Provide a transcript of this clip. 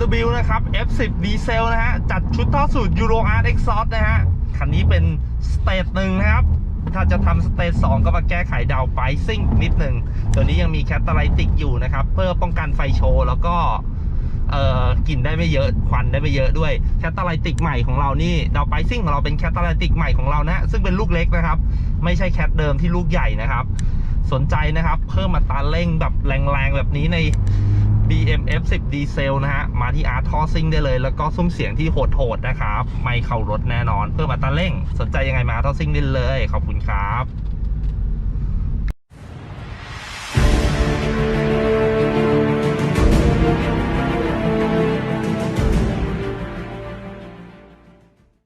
BMW นะครับ F10 ดีเซลนะฮะ จัดชุดท่อสูตร Euro Art Exhaust นะฮะ คันนี้เป็นสเตจหนึ่งนะครับ ถ้าจะทำสเตจ2ก็มาแก้ไขดาวไ i ซิ่งนิดหนึ่ง ตัวนี้ยังมีแคตตาไลติกอยู่นะครับ เพื่อป้องกันไฟโชว์แล้วก็เอ่อกลิ่นได้ไม่เยอะ ควันได้ไม่เยอะด้วย แคตตาไลติกใหม่ของเรานี่ ดาวไ i ซิ่งของเราเป็นแคตตาไลติกใหม่ของเรานะ ซึ่งเป็นลูกเล็กนะครับ ไม่ใช่แคทเดิมที่ลูกใหญ่นะครับ สนใจนะครับ เพิ่มมาตาเร่งแบบแรงๆแบบนี้ใน BM F10 ดีเซลนะฮะ มาที่ Art t o r s i n g ได้เลย แล้วก็ซุ้มเสียงที่โหดๆนะครับ ไม่เข้ารถแน่นอน เพิ่มอัตราเร่ง สนใจยังไงมา Art t o r s i n g ได้เลย ขอบคุณครับ